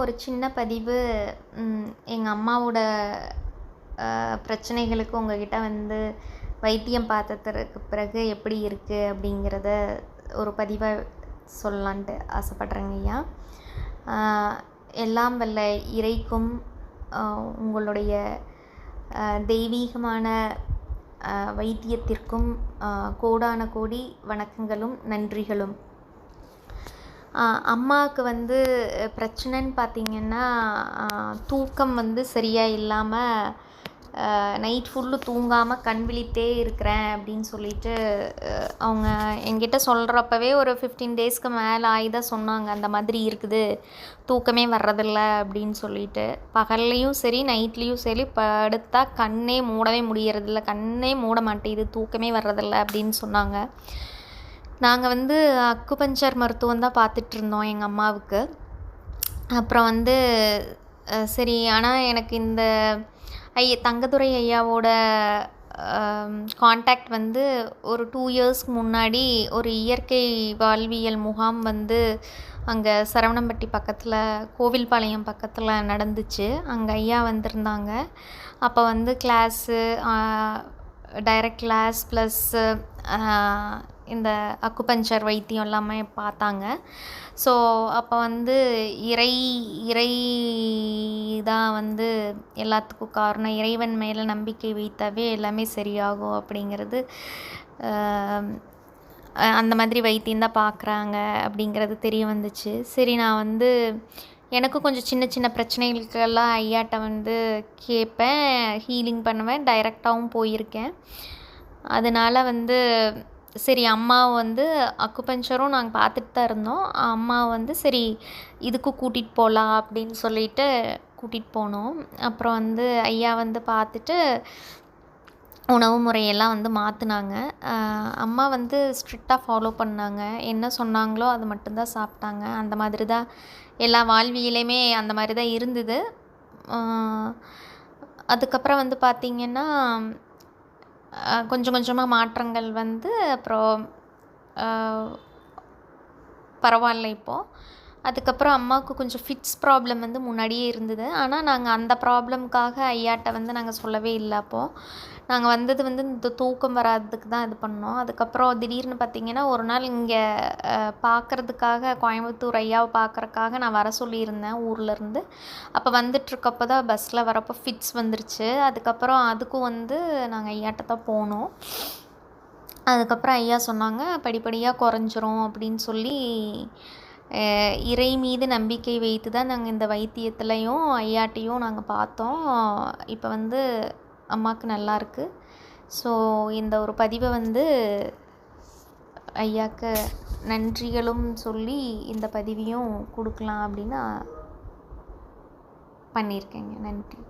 ஒரு சின்ன பதிவு எங்கள் அம்மாவோட பிரச்சனைகளுக்கு உங்ககிட்ட வந்து வைத்தியம் பார்த்ததற்கு பிறகு எப்படி இருக்குது அப்படிங்கிறத ஒரு பதிவாக சொல்லலான்ட்டு ஆசைப்பட்றேங்க ஐயா. எல்லாம் வல்ல இறைக்கும் உங்களுடைய தெய்வீகமான வைத்தியத்திற்கும் கோடான கோடி வணக்கங்களும் நன்றிகளும். அம்மாவுக்கு வந்து பிரச்சனைன்னு பார்த்திங்கன்னா தூக்கம் வந்து சரியாக இல்லாமல் நைட் ஃபுல்லு தூங்காமல் கண் விழித்தே இருக்கிறேன் அப்படின்னு சொல்லிட்டு அவங்க என்கிட்ட சொல்கிறப்பவே ஒரு ஃபிஃப்டீன் டேஸ்க்கு மேலே ஆகி தான் சொன்னாங்க. அந்த மாதிரி இருக்குது. தூக்கமே வர்றதில்ல அப்படின்னு சொல்லிட்டு. பகல்லையும் சரி நைட்லேயும் சரி படுத்தா கண்ணே மூடவே முடியறதில்ல. கண்ணே மூட மாட்டேங்குது. தூக்கமே வர்றதில்ல அப்படின்னு சொன்னாங்க. நாங்கள் வந்து அக்குபஞ்சர் மருத்துவம் தான் பார்த்துட்ருந்தோம் எங்கள் அம்மாவுக்கு. அப்புறம் வந்து சரி ஆனால் எனக்கு இந்த ஐய தங்கதுரை ஐயாவோட காண்டாக்ட் வந்து ஒரு டூ இயர்ஸ்க்கு முன்னாடி ஒரு இயற்கை வாழ்வியல் முகாம் வந்து அங்கே சரவணம்பட்டி பக்கத்தில் கோவில்பாளையம் பக்கத்தில் நடந்துச்சு. அங்கே ஐயா வந்திருந்தாங்க. அப்போ வந்து கிளாஸு டைரக்ட் கிளாஸ் ப்ளஸ்ஸு இந்த அக்குபஞ்சர் வைத்தியம் எல்லாமே பார்த்தாங்க. ஸோ அப்போ வந்து இறை இறை தான் வந்து எல்லாத்துக்கும் காரணம் இறைவன் மேலே நம்பிக்கை வைத்தாவே எல்லாமே சரியாகும் அப்படிங்கிறது அந்த மாதிரி வைத்தியம் தான் பார்க்குறாங்க அப்படிங்கிறது தெரிய வந்துச்சு. சரி நான் வந்து எனக்கும் கொஞ்சம் சின்ன சின்ன பிரச்சனைகளுக்கெல்லாம் ஐயாட்ட வந்து கேட்பேன் ஹீலிங் பண்ணுவேன் டைரெக்டாகவும் போயிருக்கேன். அதனால் வந்து சரி அம்மா வந்து அக்குபஞ்சரும் நாங்கள் பார்த்துட்டு தான் இருந்தோம். அம்மா வந்து சரி இதுக்கும் கூட்டிகிட்டு போகலாம் அப்படின்னு சொல்லிட்டு கூட்டிகிட்டு போனோம். அப்புறம் வந்து ஐயா வந்து பார்த்துட்டு உணவு முறையெல்லாம் வந்து மாற்றினாங்க அம்மா வந்து ஸ்ட்ரிக்டாக ஃபாலோ பண்ணாங்க. என்ன சொன்னாங்களோ அது மட்டும்தான் சாப்பிட்டாங்க. அந்த மாதிரி தான் எல்லா வாழ்வியலையுமே அந்த மாதிரி தான் இருந்தது. அதுக்கப்புறம் வந்து பார்த்திங்கன்னா கொஞ்சம் கொஞ்சமாக மாற்றங்கள் வந்து அப்புறம் பரவாயில்ல இப்போது அதுக்கப்புறம் அம்மாவுக்கு கொஞ்சம் ஃபிட்ஸ் ப்ராப்ளம் வந்து முன்னாடியே இருந்தது. ஆனால் நாங்கள் அந்த ப்ராப்ளம்க்காக ஐயாட்ட வந்து நாங்கள் சொல்லவே இல்லை அப்போது நாங்கள் வந்தது வந்து இந்த தூக்கம் வராததுக்கு தான் இது பண்ணோம். அதுக்கப்புறம் திடீர்னு பார்த்திங்கன்னா ஒரு நாள் இங்கே பார்க்குறதுக்காக கோயம்புத்தூர் ஐயாவை பார்க்குறக்காக நான் வர சொல்லியிருந்தேன் ஊர்லேருந்து அப்போ வந்துட்டுருக்கப்போ தான் பஸ்ஸில் வரப்போ ஃபிட்ஸ் வந்துருச்சு. அதுக்கப்புறம் அதுக்கும் வந்து நாங்கள் ஐயாட்ட தான் போனோம். அதுக்கப்புறம் ஐயா சொன்னாங்க படிப்படியாக குறைஞ்சிரும் அப்படின்னு சொல்லி இறை மீது நம்பிக்கை வைத்து தான் நாங்கள் இந்த வைத்தியத்துலேயும் ஐயாட்டையும் நாங்கள் பார்த்தோம். இப்போ வந்து அம்மாவுக்கு நல்லாயிருக்கு ஸோ இந்த ஒரு பதிவை வந்து ஐயாவுக்கு நன்றிகளும் சொல்லி இந்த பதிவையும் கொடுக்கலாம் அப்படின்னு பண்ணியிருக்கேங்க. நன்றி.